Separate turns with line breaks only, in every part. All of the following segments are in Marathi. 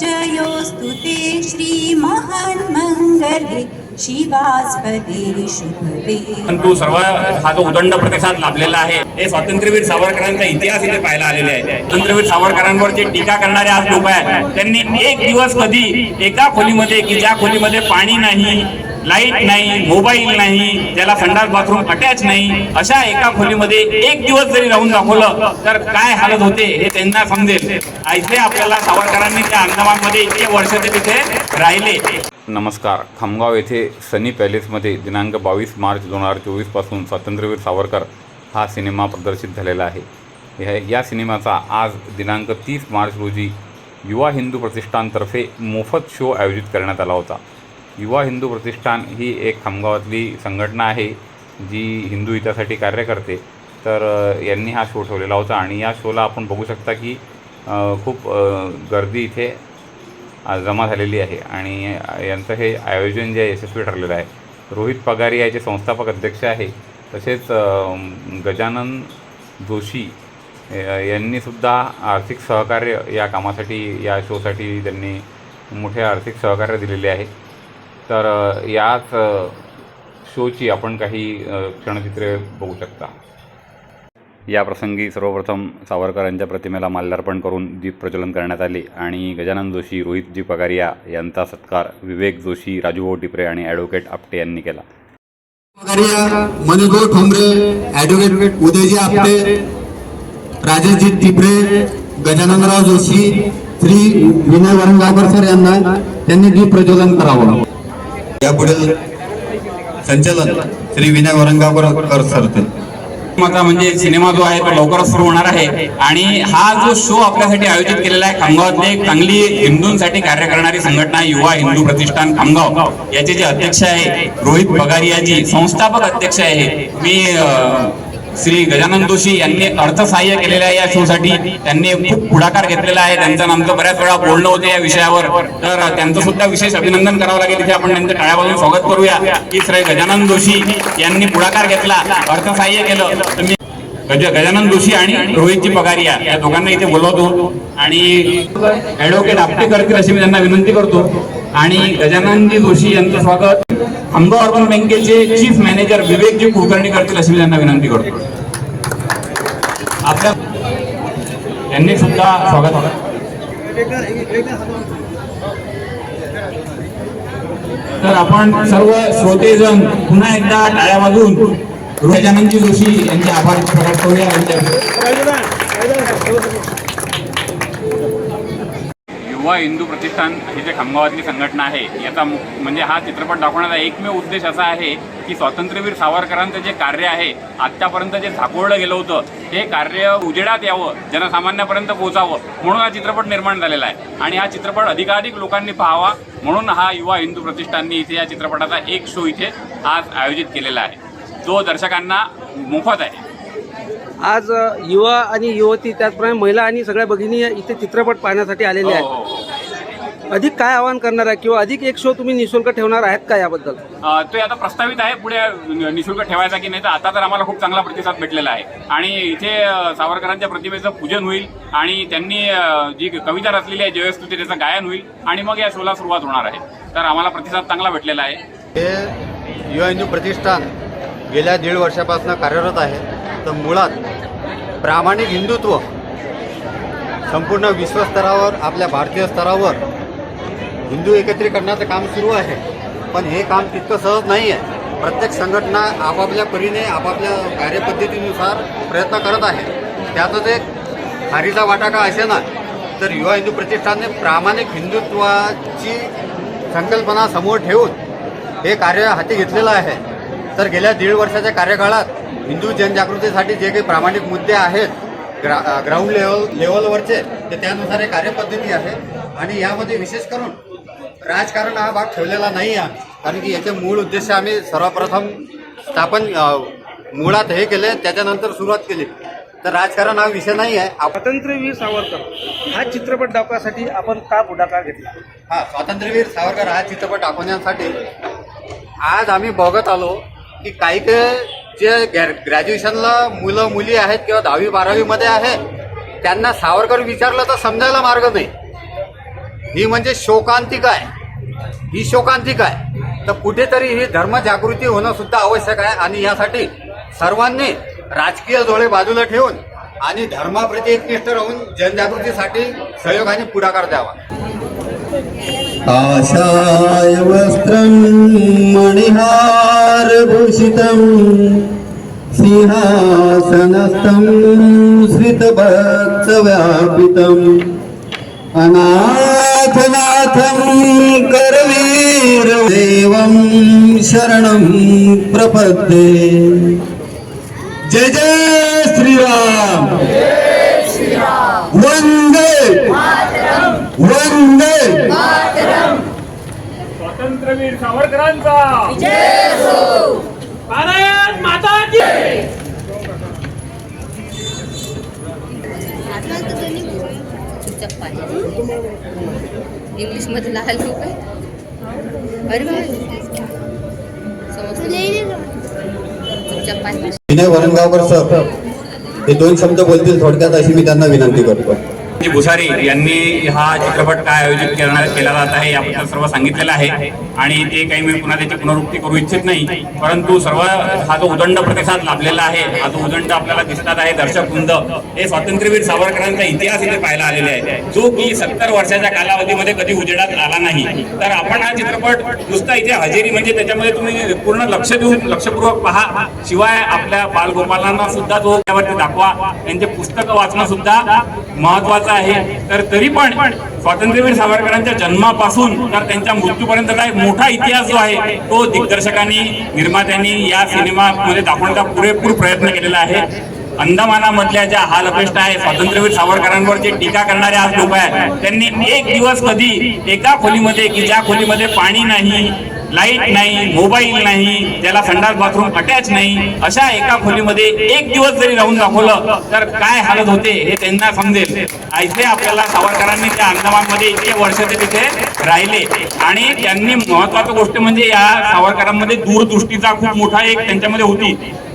जयोस्तुते श्रीमहान्मङ्गले शिवास्पदे शुभदे
परंतु सर्व हा जो उदंड प्रतिसाद लाभलेला आहे हे स्वातंत्र्यवीर सावरकरांचा इतिहास इथे पाहायला आलेले आहे. स्वातंत्र्यवीर सावरकरांवर जे टीका करणारे आज लोक आहेत त्यांनी एक दिवस कधी एका खोलीमध्ये की ज्या खोलीमध्ये पाणी नाही लाइट नाही मोबाईल नाही त्याला संडास बाथरूम अटॅच नाही अशा एका खोलीमध्ये एक दिवस जरी राहून दाखवलं तर काय हालत होते हे त्यांना समजेल. इथे आपल्याला सावरकरांनी त्या अंदमानमध्ये इतके वर्ष ते तिथे राहिले.
नमस्कार. खामगाव येथे सनी पॅलेसमध्ये दिनांक बावीस मार्च दोन हजार चोवीसपासून स्वातंत्र्यवीर सावरकर हा सिनेमा प्रदर्शित झालेला आहे. या सिनेमाचा आज दिनांक तीस मार्च रोजी युवा हिंदू प्रतिष्ठानतर्फे मोफत शो आयोजित करण्यात आला होता. युवा हिंदू प्रतिष्ठान ही एक खामगावातली संघटना आहे जी हिंदू हितासाठी कार्य करते. तर यांनी हा शो ठेवलेला होता आणि या शोला आपण बघू शकता की खूप गर्दी इथे जमा झालेली आहे आणि यांचं हे आयोजन जे यशस्वी ठरलेलं आहे. रोहित पगारी याचे संस्थापक अध्यक्ष आहे. तसेच गजानन जोशी यांनीसुद्धा आर्थिक सहकार्य या कामासाठी या शोसाठी त्यांनी मोठे आर्थिक सहकार्य दिलेले आहे. तर याच शोची आपण काही क्षणचित्रे बघू शकता. या प्रसंगी सर्वप्रथम सावरकर यांच्या प्रतिमेला माल्यार्पण करून दीप प्रज्वलन करण्यात आले आणि गजानन जोशी रोहितजी पगारिया यांचा सत्कार विवेक जोशी राजूभाऊ टिपरे आणि ॲडव्होकेट आपटे यांनी केला.
पगारिया मनुभाऊ ठोंबरे ऍडव्होकेट उदयजी आपटे राजेशजी टिपरे गजाननराव जोशी श्री विनय वरंगावकर सर यांना त्यांनी दीप प्रज्वलन करावं. यापुढील संचालन श्री विनय वरंगावकर सर
मात्र म्हणजे सिनेमा जो आहे तो लवकरच सुरू होणार आहे आणि हा जो शो आपल्यासाठी आयोजित केलेला आहे खामगावातले एक चांगली हिंदूंसाठी कार्य करणारी संघटना युवा हिंदू प्रतिष्ठान खामगाव याचे जे अध्यक्ष आहे रोहित बगारियाजी संस्थापक अध्यक्ष आहे. मी श्री गजानन जोशी यांनी अर्थसहाय्य केलेलं आहे या शोसाठी. त्यांनी खूप पुढाकार घेतलेला आहे. त्यांचं आमचं बऱ्याच वेळा बोलणं होतं या विषयावर. तर त्यांचं सुद्धा विशेष अभिनंदन करावं लागेल. इथे आपण त्यांचं टाळ्यापासून स्वागत करूया. की श्री गजानन जोशी यांनी पुढाकार घेतला अर्थसहाय्य केलं. तर मी गज गजानन जोशी आणि रोहितजी पगारिया या दोघांना इथे बोलवतो. आणि ऍडव्होकेट आपटे करतील अशी मी त्यांना विनंती करतो. आणि गजाननजी जोशी यांचं स्वागत. आंबा अर्बन बँकेचे चीफ मॅनेजर विवेकजी कुलकर्णी करतील अशी मी त्यांना विनंती करतो. आपल्या यांनी सुद्धा स्वागत तर आपण सर्व श्रोतेजण पुन्हा एकदा टाळ्या वाजून गजाननजी जोशी यांचे आभार प्रकट करूया. यांच्या
युवा हिंदू प्रतिष्ठान ही जे खामगावातली संघटना आहे याचा म्हणजे हा चित्रपट दाखवण्याचा एकमेव उद्देश असा आहे की स्वातंत्र्यवीर सावरकरांचं जे कार्य आहे आत्तापर्यंत जे झाकोळलं गेलं होतं हे कार्य उजेडात यावं जनसामान्यापर्यंत पोहोचावं म्हणून हा चित्रपट निर्माण झालेला आहे. आणि हा चित्रपट अधिकाधिक लोकांनी पाहावा म्हणून हा युवा हिंदू प्रतिष्ठाननी इथे या चित्रपटाचा एक शो इथे आज आयोजित केलेला आहे. जो दर्शकांना मोफत आहे.
आज युवा आणि युवती त्याचप्रमाणे महिला आणि सगळ्या भगिनी इथे चित्रपट पाहण्यासाठी आलेले
हो,
आहेत.
हो, हो.
अधिक काय आवाहन करणार आहे किंवा अधिक एक शो तुम्ही निशुल्क ठेवणार आहेत का याबद्दल?
अ, तो आता प्रस्तावित आहे पुढे निशुल्क ठेवायचा की नाही तर आता तर आम्हाला खूप चांगला प्रतिसाद भेटलेला आहे. आणि इथे अ, सावरकरांच्या प्रतिमेचं पूजन होईल आणि त्यांनी अ, जी कविता रचलेली आहे जयस्तुती त्याचं गायन होईल आणि मग या शोला सुरुवात होणार आहे. तर आम्हाला प्रतिसाद चांगला भेटलेला आहे.
हे युवा हिंदू प्रतिष्ठान गेल्या दीड वर्षापासून कार्यरत आहे. तर मुळात प्रामाणिक हिंदुत्व संपूर्ण विश्वस्तरावर आपल्या भारतीय स्तरावर हिंदू एकत्रीकरणाचं काम सुरू आहे. पण हे काम तितकं सहज नाही आहे. प्रत्येक संघटना आपापल्या परीने आपापल्या कार्यपद्धतीनुसार प्रयत्न करत आहे. त्यातच एक हारीचा वाटा का असे ना तर युवा हिंदू प्रतिष्ठानने प्रामाणिक हिंदुत्वाची संकल्पना समोर ठेवून हे कार्य हाती घेतलेलं आहे. तर गेल्या दीड वर्षाच्या कार्यकाळात हिंदू जनजागृतीसाठी जे काही प्रामाणिक मुद्दे आहेत ग्रा ग्राउंड लेवल लेवलवरचे ते त्यानुसार हे कार्यपद्धती आहे. आणि यामध्ये विशेष करून राजकारण हा भाग ठेवलेला नाही आहे. कारण की याचे मूळ उद्देश आम्ही सर्वप्रथम स्थापन मुळात हे केले त्याच्यानंतर सुरुवात केली. तर राजकारण हा विषय नाही आहे.
स्वातंत्र्यवीर सावरकर हा चित्रपट दाखवण्यासाठी आपण का पुढाकार घेतला?
हा स्वातंत्र्यवीर सावरकर हा चित्रपट दाखवण्यासाठी आज आम्ही बघत आलो की काही काही जे ग्रॅ- ग्रॅज्युएशनला मुलं मुली आहेत किंवा दहावी बारावीमध्ये आहे त्यांना सावरकर विचारलं तर समजायला मार्ग नाही. ही म्हणजे शोकांतिका आहे. ही शोकांतिक आहे. तर कुठेतरी ही धर्मजागृती होणं सुद्धा आवश्यक आहे आणि यासाठी सर्वांनी राजकीय डोळे बाजूला ठेवून आणि धर्माप्रती एकनिष्ठ राहून जनजागृतीसाठी सहयोगाने पुढाकार द्यावा.
आशाय वस्त्रं मणिहारभूषितं सिंहासनस्थं श्रितभक्तव्यापितम् अनाथनाथं करवीर देवं शरणं प्रपद्ये। जय जय श्रीराम। वंदे वंदे
स्वातंत्र्यवीर सावरकरांचा। भारत माता की
इंग्लिशमध्ये लहान लोक आहे अरे वा.
विनय वरणगावकर सर हे दोन शब्द बोलतील थोडक्यात अशी मी त्यांना विनंती करतो.
जी भुसारी यांनी हा चित्रपट काय आयोजित करणार केला जात आहे याबद्दल सर्व सांगितलेलं आहे. आणि ते काही मी पुन्हा त्याची पुनरुक्ती करू इच्छित नाही. परंतु सर्व हा जो उदंड प्रतिसाद लाभलेला आहे हा जो उदंड आपल्याला दिसतात आहे दर्शक वृंद हे स्वातंत्र्यवीर सावरकरांचा इतिहास इथे पाहायला आलेला आहे. जो की सत्तर वर्षाच्या कालावधीमध्ये कधी उजेडात आला नाही. तर आपण हा चित्रपट नुसता इथे हजेरी म्हणजे त्याच्यामध्ये तुम्ही पूर्ण लक्ष देऊन लक्षपूर्वक पहा. शिवाय आपल्या बालगोपालांना सुद्धा जो त्यावरती दाखवा. त्यांचे पुस्तकं वाचणं सुद्धा महत्वाचं आहे. तर तरी पण स्वातंत्र्यवीर सावरकरांच्या जन्मापासून तर त्यांच्या मृत्यूपर्यंत काय मोठा इतिहास जो आहे तो दिग्दर्शकांनी निर्मात्यांनी या सिनेमामध्ये दाखवण्याचा पुरेपूर प्रयत्न केलेला आहे. अंदमानामधल्या ज्या हाल अपेष्ट आहे स्वातंत्र्यवीर सावरकरांवर जे टीका करणारे आज लोक आहेत त्यांनी एक दिवस कधी एका खोलीमध्ये की ज्या खोलीमध्ये पाणी नाही लाइट नाही मोबाईल नाही त्याला संडास बाथरूम अटॅच नाही अशा एका खोलीमध्ये एक दिवस जरी राहून दाखवलं तर काय हालत होते हे त्यांना समजेल. इथे आपल्याला सावरकरांनी त्या अंदमानमध्ये इतके वर्ष ते तिथे राहिले. आणि त्यांनी महत्वाची गोष्ट म्हणजे या सावरकरांमध्ये दूरदृष्टीचा खूप मोठा एक त्यांच्यामध्ये होती.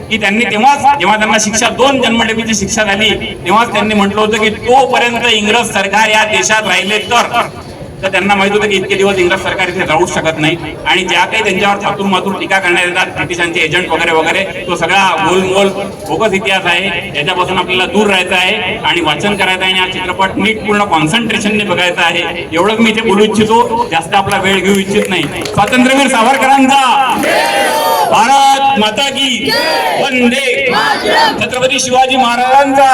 की त्यांनी तेव्हाच जेव्हा त्यांना शिक्षा दोन जन्मठेपीची शिक्षा झाली तेव्हाच त्यांनी म्हटलं होतं की तोपर्यंत इंग्रज सरकार या देशात राहिले तर तर त्यांना माहीत होतं की इतके दिवस इंग्रज सरकार इथे राहू शकत नाही. आणि ज्या काही त्यांच्यावर थातूर मातूर टीका करण्यात येतात ब्रिटिशांचे एजंट वगैरे वगैरे तो सगळा गोलमोल बोगस इतिहास आहे. याच्यापासून आपल्याला दूर राहायचं आहे आणि वाचन करायचं आहे आणि हा चित्रपट नीट पूर्ण कॉन्सन्ट्रेशनने बघायचा आहे. एवढंच मी इथे बोलू इच्छितो. जास्त आपला वेळ घेऊ इच्छित नाही. स्वातंत्र्यवीर सावरकरांचा भारत माता की वंदे. छत्रपती शिवाजी महाराजांचा.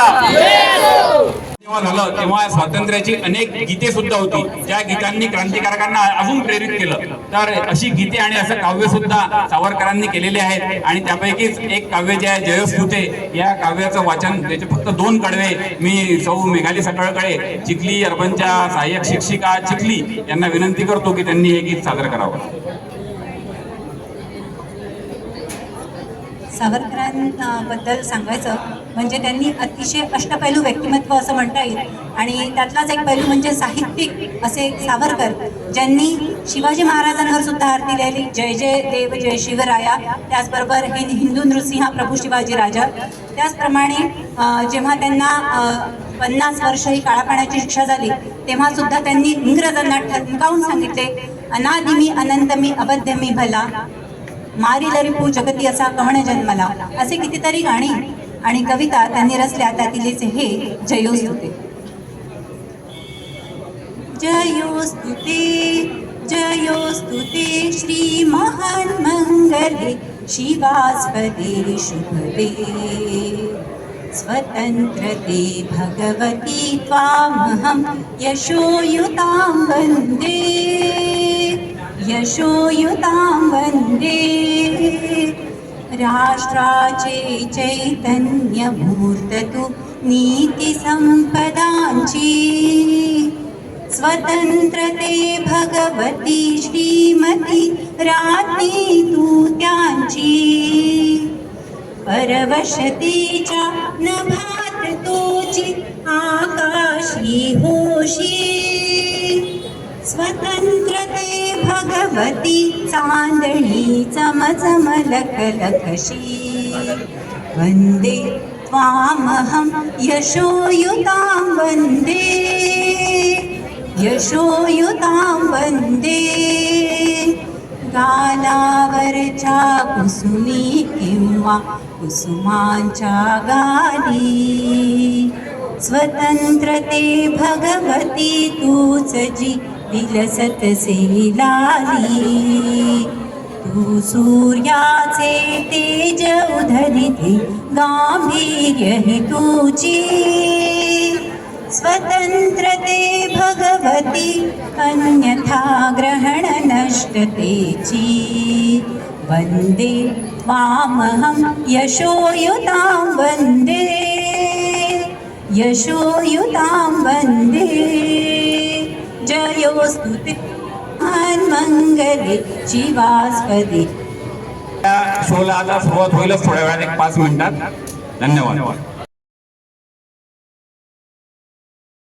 जेव्हा झालं तेव्हा स्वातंत्र्याची अनेक गीते सुद्धा होती. ज्या गीतांनी क्रांतिकारकांना अजून प्रेरित केलं. तर अशी गीते आणि असं काव्य सुद्धा सावरकरांनी केलेले आहेत. आणि त्यापैकीच एक काव्य जे आहे जयस्तुते या काव्याचं वाचन त्याचे फक्त दोन कडवे मी सौ मेघाली सकाळकडे चिखली अर्बनच्या सहाय्यक शिक्षिका चिखली यांना विनंती करतो की त्यांनी हे गीत सादर करावं.
सावरकरांबद्दल सांगायचं म्हणजे त्यांनी अतिशय अष्टपैलू व्यक्तिमत्व असं म्हणता येईल. आणि त्यातलाच एक पैलू म्हणजे साहित्यिक असे सावरकर ज्यांनी शिवाजी महाराजांवर सुद्धा आरती लिहिली. जय जय देव जय शिवराया. त्याचबरोबर हिंदू नृसिंह प्रभू शिवाजी राजा. त्याचप्रमाणे जेव्हा त्यांना पन्नास वर्ष ही काळापाण्याची शिक्षा झाली तेव्हा सुद्धा त्यांनी इंग्रजांना ठणकावून सांगितले अनादि मी अनंत मी अबद्ध मी भला मारी लरिपू जगती असा कवण जन्मला. असे कितीतरी गाणी आणि कविता त्यांनी रचल्या त्यातीलच हे जयोस्तुते जयोस्तुते जयोस्तुते श्री महान मंगले शिवास्पदे शुभदे स्वतन्त्रते भगवती त्वामहं यशोयुतां वन्दे. यशोयुतां वन्दे. राष्ट्राचे चैतन्यमूर्ततु नीतिसम्पदाञ्ची स्वतन्त्रते भगवती श्रीमती राज्ञी तू त्यांची. न भात तोची आकाशी होशी. स्वतंत्रते भगवती चांदणी चमचम वन्दे वंदे त्वामहं यशोयुतां वन्दे। यशोयुतां वन्दे। गालावरच्या कुसुमी किंवा कुसुमांच्या गाली। स्वतन्त्रते भगवती तूच जी विलसत लाली तू सूर्याचे तेज उधरिते गांभीर्य हि तुझी स्वतंत्रते भगवती अन्यथा ग्रहण नष्टतेची वन्दे त्वामहं यशोयुतां वन्दे. यशोयुतां वन्दे. जयोस्तुति मङ्गले शिवास्पदे
या आता सुरुवात होईलच थोड्या वेळात एक पाच मिनिटात. धन्यवाद.